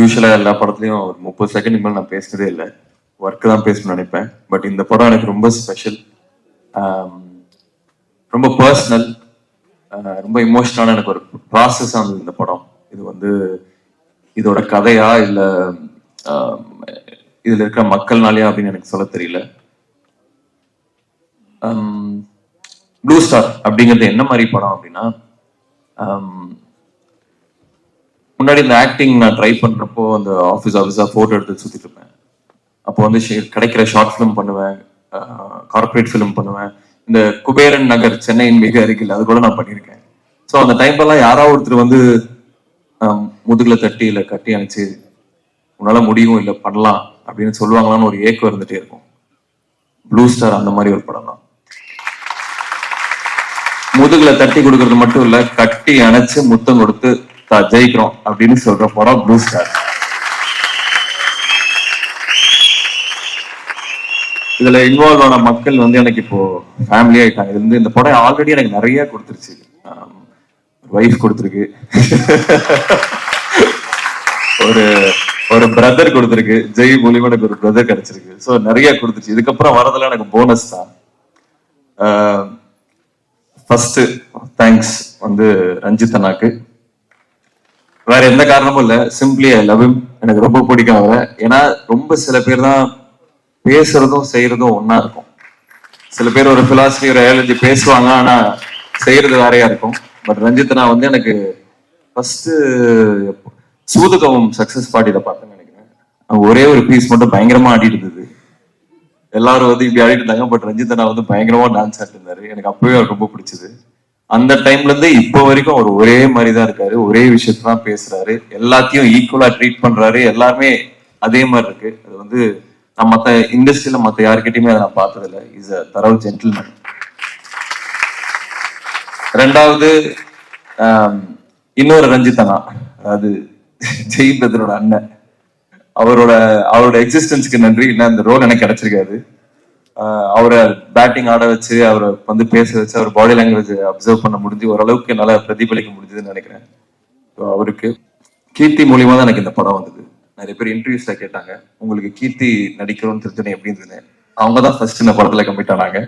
யூஸ்வலாக எல்லா படத்துலையும் ஒரு முப்பது செகண்ட் மேலே நான் பேசினதே இல்லை. ஒர்க்கு தான் பேசணும்னு நினைப்பேன். பட் இந்த படம் எனக்கு ரொம்ப ஸ்பெஷல் ரொம்ப பர்சனல் ரொம்ப இமோஷனலான எனக்கு ஒரு ப்ராசஸ் ஆனது இந்த படம். இது வந்து இதோட கதையா இல்லை இதில் இருக்கிற மக்கள்னாலயா அப்படின்னு எனக்கு சொல்ல தெரியல. ப்ளூ ஸ்டார் அப்படிங்கிறது என்ன மாதிரி படம் அப்படின்னா முன்னாடி இந்த ஆக்டிங் நான் ட்ரை பண்றப்போ அந்த ஆஃபீஸ் ஆஃபீஸா போட்டோ எடுத்து சுத்திட்டு இருப்பேன். அப்போ வந்து கிடைக்கிற ஷார்ட் ஃபிலிம் பண்ணுவேன். கார்ப்பரேட் ஃபிலிம் பண்ணுவேன். இந்த குபேரன் நகர் சென்னையின் மிக அருகில் அது கூட நான் பண்ணியிருக்கேன். ஸோ அந்த டைம்லலாம் யாராவது ஒருத்தர் வந்து முதுகில் தட்டி இல்லை கட்டி அணைச்சு உன்னால முடியும் இல்லை பண்ணலாம் அப்படின்னு சொல்லுவாங்களான்னு ஒரு ஏக்கம் இருந்துட்டே இருக்கும். ப்ளூ ஸ்டார் அந்த மாதிரி ஒரு படம் தான். முதுகில் தட்டி கொடுக்கறது மட்டும் இல்லை கட்டி அணைச்சு முத்தம் கொடுத்து "தா, ஜெயிக்கிறோம் அப்படின்னு சொல்ற படம் ப்ளூ ஸ்டார் இதுல இன்வால்வ் ஆன மக்கள் வந்து எனக்கு இப்போ ஃபேமிலி ஆயிட்டாங்க. இது வந்து இந்த படம் ஆல்ரெடி எனக்கு நிறைய கொடுத்துருச்சு. ஒய்ஃப் கொடுத்துருக்கு. ஒரு ஒரு பிரதர் கொடுத்துருக்கு. ஜெய் மூலியமா எனக்கு ஒரு பிரதர் கிடைச்சிருக்கு. ஸோ நிறைய கொடுத்துருச்சு. இதுக்கப்புறம் வரதுல எனக்கு போனஸ் தான். ஃபர்ஸ்ட் தேங்க்ஸ் வந்து ரஞ்சித் அண்ணாக்கு. வேற எந்த காரணமும் இல்ல. சிம்பிளி ஐ லவ் எனக்கு ரொம்ப பிடிக்கும் அவரை. ஏன்னா ரொம்ப சில பேர் தான் பேசுறதும் செய்யறதும் ஒன்னா இருக்கும். சில பேர் ஒரு பிலாசபி ஒரு ஐயாலஜி பேசுவாங்க ஆனா செய்யறது வேறையா இருக்கும். பட் ரஞ்சித்னா வந்து எனக்கு ஃபர்ஸ்ட் சூதுகவும் சக்சஸ் பார்ட்டியில பார்த்தேன்னு நினைக்கிறேன். அவங்க ஒரே ஒரு பீஸ் மட்டும் பயங்கரமா ஆடிட்டு இருந்தது. எல்லாரும் வந்து இப்படி ஆடிட்டு இருந்தாங்க பட் ரஞ்சித் அண்ணா வந்து பயங்கரமா டான்ஸ் ஆடிட்டு இருந்தாரு. எனக்கு அப்பவே ரொம்ப பிடிச்சது. அந்த டைம்ல இருந்து இப்போ வரைக்கும் அவர் ஒரே மாதிரி தான் இருக்காரு. ஒரே விஷயத்தான் பேசுறாரு. எல்லாத்தையும் ஈக்குவலா ட்ரீட் பண்றாரு. எல்லாருமே அதே மாதிரி இருக்கு. அது வந்து நான் மத்த இண்டஸ்ட்ரியில மத்த யாருக்கிட்டயுமே அதை நான் பார்த்ததில்ல. இஸ் அ தரவு ஜென்டில்மேன் ரெண்டாவது இன்னொரு ரஞ்சிதனா அதாவது ஜெய் பிரதரோட அண்ணன். அவரோட அவரோட எக்ஸிஸ்டன்ஸ்க்கு நன்றி. இல்லை அந்த ரோல் எனக்கு கிடைச்சிருக்காது. அவரை பேட்டிங் ஆட வச்சு அவரை வந்து பேச வச்சு அவர் பாடி லாங்குவேஜ் அப்சர்வ் பண்ண முடிஞ்சு ஓரளவுக்கு நல்லா பிரதிபலிக்க முடிஞ்சதுன்னு நினைக்கிறேன். அவருக்கு கீர்த்தி மூலியமா தான் எனக்கு இந்த படம் வந்தது. நிறைய பேர் இன்டர்வியூஸ்ல கேட்டாங்க உங்களுக்கு கீர்த்தி நடிக்கணும்னு தெரிஞ்சனே எப்படி இருந்தது அவங்க தான் ஃபர்ஸ்ட் இந்த படத்துல கம்மிட் ஆனாங்க.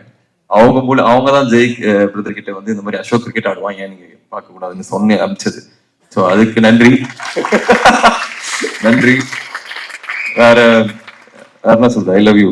அவங்க மூலம் அவங்க தான் ஜெய் பிரதர் கிட்ட வந்து இந்த மாதிரி அசோக் கிரிக்கெட் ஆடுவாங்க நீங்க பார்க்க கூடாதுன்னு சொன்னே அமிச்சது ஸோ அதுக்கு நன்றி. நன்றி. வேற வேற என்ன சொல்றது ஐ லவ் யூ